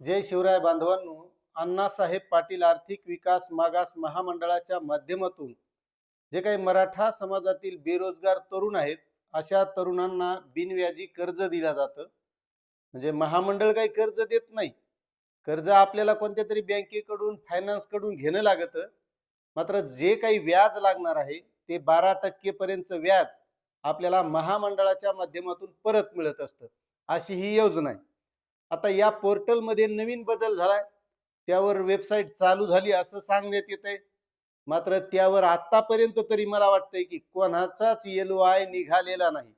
जय शिवराय बांधवांनो अण्णासाहेब पाटील आर्थिक विकास मागास महामंडळाच्या माध्यमातून जे काही मराठा समाजातील बेरोजगार तरुण आहेत अशा तरुणांना बिनव्याजी कर्ज दिलं जातं. म्हणजे महामंडळ काही कर्ज देत नाही. कर्ज आपल्याला कोणत्या तरी बँकेकडून फायनान्सकडून घेणं लागतं. मात्र जे काही व्याज लागणार आहे ते बारा टक्केपर्यंतचं व्याज आपल्याला महामंडळाच्या माध्यमातून परत मिळत असतं. अशी ही योजना आहे. आता या पोर्टलमध्ये नवीन बदल झालाय. त्यावर वेबसाईट चालू झाली असं सांगण्यात येत आहे मात्र त्यावर आतापर्यंत तरी मला वाटतंय की कोणाचाच एल आय निघालेला नाही.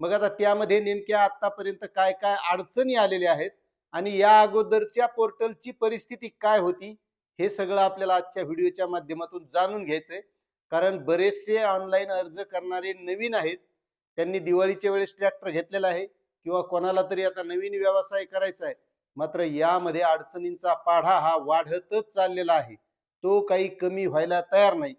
मग आता त्यामध्ये नेमक्या आतापर्यंत काय काय अडचणी आलेल्या आहेत आणि या अगोदरच्या पोर्टलची परिस्थिती काय होती हे सगळं आपल्याला आजच्या व्हिडिओच्या माध्यमातून जाणून घ्यायचंय. कारण बरेचसे ऑनलाईन अर्ज करणारे नवीन आहेत. त्यांनी दिवाळीच्या वेळेस ट्रॅक्टर घेतलेला आहे. किंवा कोणाला तरी आता नवीन व्यवसाय करायचा आहे मात्र यामध्ये अडचणींचा पाढा हा वाढतच चाललेला आहे. तो काही कमी व्हायला तयार नाही.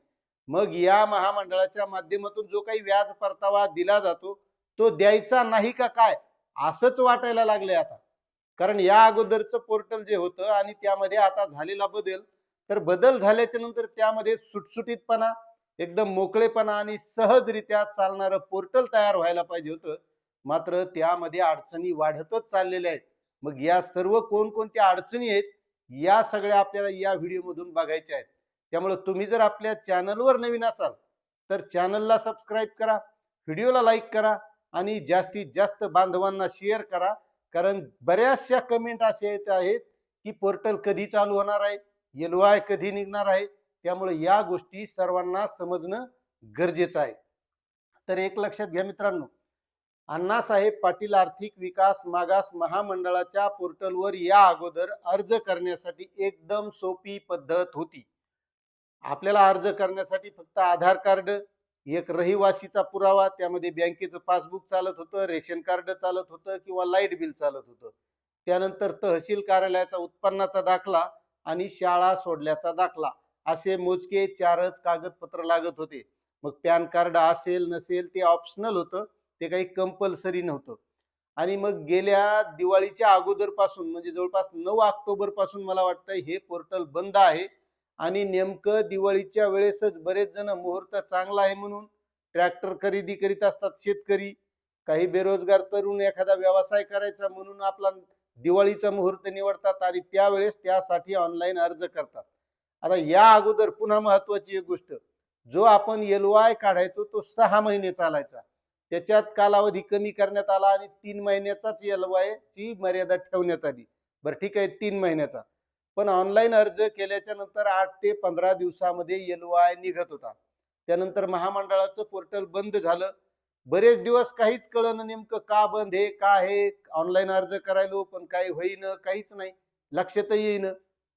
मग या महामंडळाच्या माध्यमातून जो काही व्याज परतावा दिला जातो तो द्यायचा नाही का काय? असंच वाटायला लागले आता. कारण या अगोदरचं पोर्टल जे होतं आणि त्यामध्ये आता झालेला बदल तर बदल झाल्याच्यानंतर त्यामध्ये सुटसुटीतपणा एकदम मोकळेपणा आणि सहजरित्या चालणारं पोर्टल तयार व्हायला पाहिजे होतं. मात्र त्यामध्ये अडचणी वाढतच चाललेल्या आहेत. मग या सर्व कोणकोणत्या अडचणी आहेत या सगळ्या आपल्याला या व्हिडिओमधून बघायच्या आहेत. त्यामुळे तुम्ही जर आपल्या चॅनलवर नवीन असाल तर चॅनलला सबस्क्राईब करा व्हिडिओला लाईक करा आणि जास्तीत जास्त बांधवांना शेअर करा. कारण बऱ्याचशा कमेंट असे येत आहेत की पोर्टल कधी चालू होणार आहे एल आय कधी निघणार आहे त्यामुळे या गोष्टी सर्वांना समजणं गरजेचं आहे. तर एक लक्षात घ्या मित्रांनो अण्णासाहेब पाटील आर्थिक विकास मागास महामंडळाच्या पोर्टलवर या अगोदर अर्ज करण्यासाठी एकदम सोपी पद्धत होती. आपल्याला अर्ज करण्यासाठी फक्त आधार कार्ड एक रहिवासीचा पुरावा त्यामध्ये बँकेचं पासबुक चालत होतं रेशन कार्ड चालत होतं किंवा लाइट बिल चालत होतं. त्यानंतर तहसील कार्यालयाचा उत्पन्नाचा दाखला आणि शाळा सोडल्याचा दाखला. असे मोजके चारच कागदपत्र लागत होते. मग पॅन कार्ड असेल नसेल ते ऑप्शनल होतं. ते काही कंपल्सरी नव्हतं. आणि मग गेल्या दिवाळीच्या अगोदरपासून म्हणजे जवळपास नऊ ऑक्टोबरपासून मला वाटतं हे पोर्टल बंद आहे. आणि नेमकं दिवाळीच्या वेळेसच बरेच जण मुहूर्त चांगला आहे म्हणून ट्रॅक्टर खरेदी करीत असतात शेतकरी. काही बेरोजगार तरुण एखादा व्यवसाय करायचा म्हणून आपला दिवाळीचा मुहूर्त निवडतात आणि त्यावेळेस त्यासाठी ऑनलाईन अर्ज करतात. आता या अगोदर पुन्हा महत्वाची एक गोष्ट. जो आपण एलवाय काढायचो तो सहा महिने चालायचा. त्याच्यात कालावधी कमी करण्यात आला आणि तीन महिन्याचाच एल ची मर्यादा ठेवण्यात आली. बरं ठीक आहे तीन महिन्याचा. पण ऑनलाईन अर्ज केल्याच्यानंतर आठ ते पंधरा दिवसामध्ये एल वाय निघत होता. त्यानंतर महामंडळाचं पोर्टल बंद झालं. बरेच दिवस काहीच कळलं नेमकं का बंद हे का हे ऑनलाईन अर्ज करायलो पण काही होईन काहीच नाही. लक्षात येईन.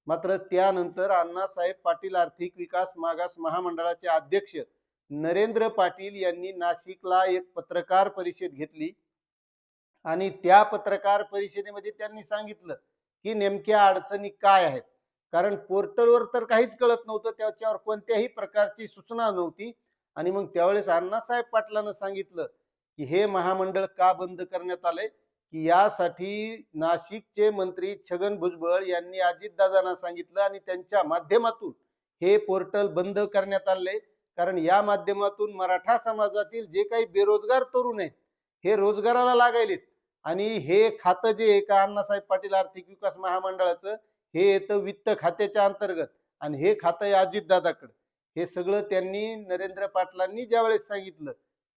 मात्र त्यानंतर अण्णासाहेब पाटील आर्थिक विकास मागास महामंडळाचे अध्यक्ष नरेंद्र पाटील यांनी नाशिकला एक पत्रकार परिषद घेतली. आणि त्या पत्रकार परिषदेमध्ये त्यांनी सांगितलं की नेमक्या अडचणी काय आहेत? कारण पोर्टलवर तर काहीच कळत नव्हतं त्याच्यावर कोणत्याही प्रकारची सूचना नव्हती. आणि मग त्यावेळेस अण्णासाहेब पाटलानं सांगितलं की हे महामंडळ का बंद करण्यात आलंय? की यासाठी नाशिकचे मंत्री छगन भुजबळ यांनी अजितदादांना सांगितलं आणि त्यांच्या माध्यमातून हे पोर्टल बंद करण्यात आले कारण या माध्यमातून मराठा समाजातील जे काही बेरोजगार तरुण आहेत हे रोजगाराला लागायलेत. आणि हे खातं जे आहे का अण्णासाहेब पाटील आर्थिक विकास महामंडळाचं हे येतं वित्त खात्याच्या अंतर्गत. आणि हे खातं आहे अजितदादाकडे. हे सगळं त्यांनी नरेंद्र पाटलांनी ज्यावेळेस सांगितलं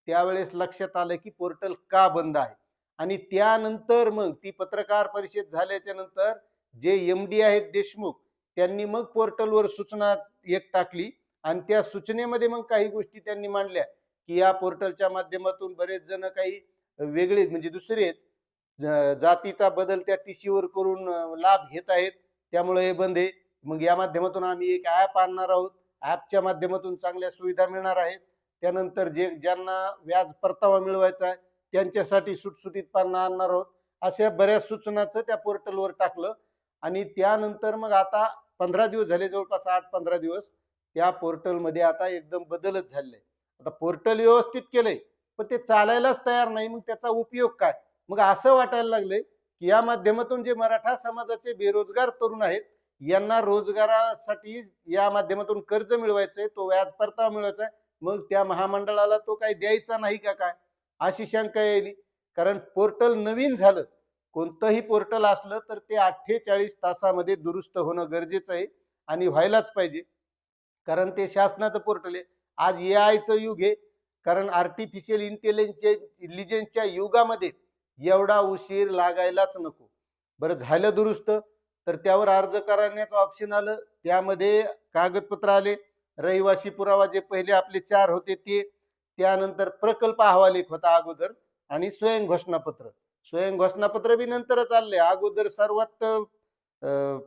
त्यावेळेस लक्षात आलं की पोर्टल का बंद आहे? आणि त्यानंतर मग ती पत्रकार परिषद झाल्याच्यानंतर जे एम डी आहेत देशमुख त्यांनी मग पोर्टलवर सूचना एक टाकली. आणि त्या सूचनेमध्ये मग काही गोष्टी त्यांनी मांडल्या की या पोर्टलच्या माध्यमातून बरेच जण काही वेगळे म्हणजे दुसरेच जातीचा बदल त्या टीसी वर करून लाभ घेत आहेत. त्यामुळे हे बंद आहे. मग या माध्यमातून आम्ही एक ऍप आणणार आहोत. ऍपच्या माध्यमातून चांगल्या सुविधा मिळणार आहेत. त्यानंतर जे ज्यांना व्याज परतावा मिळवायचा आहे त्यांच्यासाठी सुटसुटीत सुटसुटीतपणा आणणार आहोत. अशा बऱ्याच सूचनाचं त्या पोर्टलवर टाकलं. आणि त्यानंतर मग आता पंधरा दिवस झाले जवळपास आठ पंधरा दिवस. त्या पोर्टलमध्ये आता एकदम बदलच झालेला आहे आता पोर्टल व्यवस्थित केलंय पण ते चालायलाच तयार नाही. मग त्याचा उपयोग काय? मग असं वाटायला लागलंय की या माध्यमातून जे मराठा समाजाचे बेरोजगार तरुण आहेत यांना रोजगारासाठी या माध्यमातून कर्ज मिळवायचंय तो व्याज परतावा मिळवायचा आहे. मग त्या महामंडळाला तो काही द्यायचा नाही का काय? अशी शंका येईल कारण पोर्टल नवीन झालं. कोणतंही पोर्टल असलं तर ते अठ्ठेचाळीस तासामध्ये दुरुस्त होणं गरजेचं आहे आणि व्हायलाच पाहिजे. कारण ते शासनाचं पोर्टल आहे. आज ए आयचं युग आहे. कारण आर्टिफिशियल इंटेलिजन्सच्या युगामध्ये एवढा उशीर लागायलाच नको. बरं झालं दुरुस्त तर त्यावर अर्ज करण्याचं ऑप्शन आलं. त्यामध्ये कागदपत्र आले. रहिवासी पुरावा जे पहिले आपले चार होते ते त्यानंतर प्रकल्प अहवाल एक होता अगोदर आणि स्वयं घोषणापत्र. स्वयं घोषणापत्र बी नंतरच आले. अगोदर सर्वात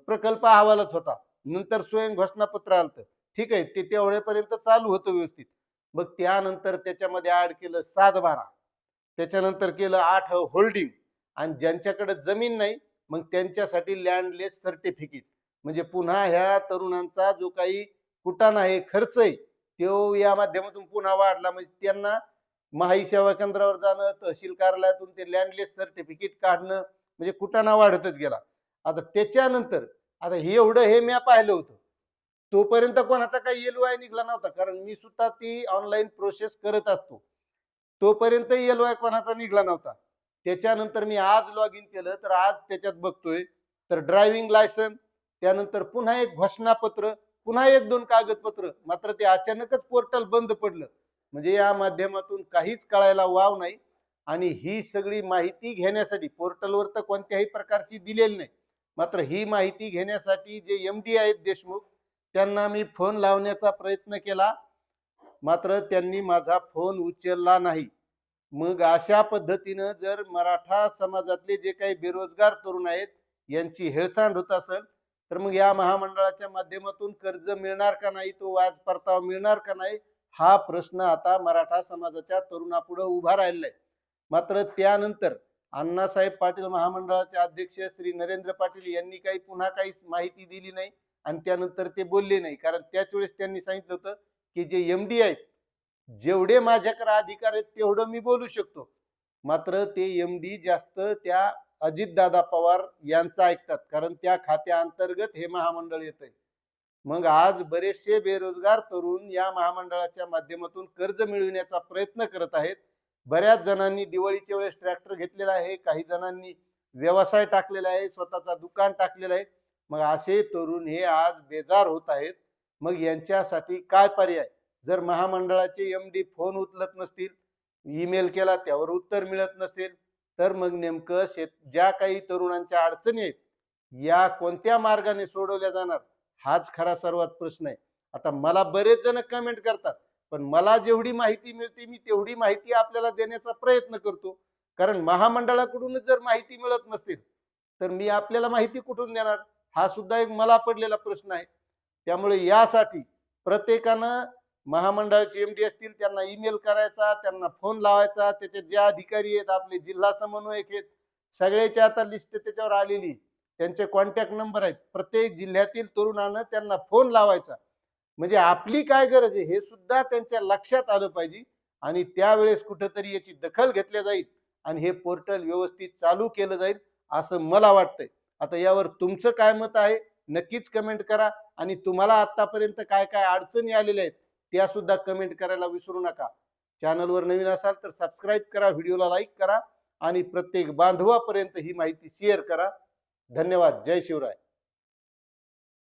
प्रकल्प अहवालच होता. नंतर स्वयं घोषणापत्र आलत. ठीक आहे ते तेवढ्यापर्यंत चालू होतं व्यवस्थित. मग त्यानंतर त्याच्यामध्ये ऍड केलं सात बारा. त्याच्यानंतर केलं आठ होल्डिंग आणि ज्यांच्याकडे जमीन नाही मग त्यांच्यासाठी लँडलेस सर्टिफिकेट म्हणजे पुन्हा ह्या तरुणांचा जो काही कुटाणा आहे खर्च आहे तो या माध्यमातून पुन्हा वाढला. म्हणजे त्यांना महाई सेवा केंद्रावर जाणं तहसील कार्यालयातून ते लँडलेस सर्टिफिकेट काढणं म्हणजे कुटाणा वाढतच गेला. आता त्याच्यानंतर आता हे एवढं हे मी पाहिलं होतं. तोपर्यंत कोणाचा काही एल वाय निघाला नव्हता. कारण मी सुद्धा ती ऑनलाईन प्रोसेस करत असतो. तोपर्यंत एल वाय कोणाचा निघाला नव्हता. त्याच्यानंतर मी आज लॉग इन केलं. तर आज त्याच्यात बघतोय. तर ड्रायव्हिंग लायसन त्यानंतर पुन्हा एक घोषणापत्र पुन्हा एक दोन कागदपत्र. मात्र ते अचानकच पोर्टल बंद पडलं. म्हणजे या माध्यमातून काहीच कळायला वाव नाही. आणि ही सगळी माहिती घेण्यासाठी पोर्टलवर तर कोणत्याही प्रकारची दिलेली नाही. मात्र ही माहिती घेण्यासाठी जे एम डी आहेत देशमुख त्यांना मी फोन लावण्याचा प्रयत्न केला. मात्र त्यांनी माझा फोन उचलला नाही. मग अशा पद्धतीनं जर मराठा समाजातले जे काही बेरोजगार तरुण आहेत यांची हेळसांड होत असेल तर मग या महामंडळाच्या माध्यमातून कर्ज मिळणार का नाही तो व्याज परतावा मिळणार का नाही हा प्रश्न आता मराठा समाजाच्या तरुणापुढे उभा राहिलेला आहे मात्र त्यानंतर अण्णासाहेब पाटील महामंडळाचे अध्यक्ष श्री नरेंद्र पाटील यांनी काही पुन्हा काही माहिती दिली नाही. आणि त्यानंतर ते बोलले नाही. कारण त्याच वेळेस त्यांनी सांगितलं होतं की जे एम डी आहेत जेवढे माझ्याकडे अधिकार आहेत तेवढं मी बोलू शकतो. मात्र ते एम डी जास्त त्या अजितदादा पवार यांचं ऐकतात. कारण त्या खात्याअंतर्गत हे महामंडळ येत आहे मग आज बरेचसे बेरोजगार तरुण या महामंडळाच्या माध्यमातून कर्ज मिळविण्याचा प्रयत्न करत आहेत. बऱ्याच जणांनी दिवाळीच्या वेळेस ट्रॅक्टर घेतलेला आहे. काही जणांनी व्यवसाय टाकलेला आहे. स्वतःचा दुकान टाकलेलं आहे. मग असे तरुण हे आज बेजार होत आहेत. मग यांच्यासाठी काय पर्याय? जर महामंडळाचे एम डी फोन उचलत नसतील ईमेल केला त्यावर उत्तर मिळत नसेल तर मग नेमकं शेत ज्या काही तरुणांच्या अडचणी आहेत या कोणत्या मार्गाने सोडवल्या जाणार? हाच खरा सर्वात प्रश्न आहे. आता मला बरेच जण कमेंट करतात पण मला जेवढी माहिती मिळते मी तेवढी माहिती आपल्याला देण्याचा प्रयत्न करतो. कारण महामंडळाकडूनच जर माहिती मिळत नसेल तर मी आपल्याला माहिती कुठून देणार? हा सुद्धा एक मला पडलेला प्रश्न आहे. त्यामुळे यासाठी प्रत्येकानं महामंडळाचे एमडी असतील त्यांना ईमेल करायचा त्यांना फोन लावायचा त्याचे जे अधिकारी आहेत आपले जिल्हा समन्वयक आहेत सगळ्याची आता लिस्ट त्याच्यावर आलेली त्यांचे कॉन्टॅक्ट नंबर आहेत. प्रत्येक जिल्ह्यातील तरुणानं त्यांना फोन लावायचा. म्हणजे आपली काय गरज आहे हे सुद्धा त्यांच्या लक्षात आलं पाहिजे आणि त्यावेळेस कुठंतरी याची दखल घेतल्या जाईल आणि हे पोर्टल व्यवस्थित चालू केलं जाईल असं मला वाटतंय. आता यावर तुमचं काय मत आहे? नक्कीच कमेंट करा. आणि तुम्हाला आतापर्यंत काय काय अडचणी आलेल्या आहेत त्या सुद्धा कमेंट करायला विसरू नका. चॅनलवर नवीन असाल तर सबस्क्राईब करा व्हिडिओला लाईक करा. आणि प्रत्येक बांधवापर्यंत ही माहिती शेअर करा. धन्यवाद. जय शिवराय.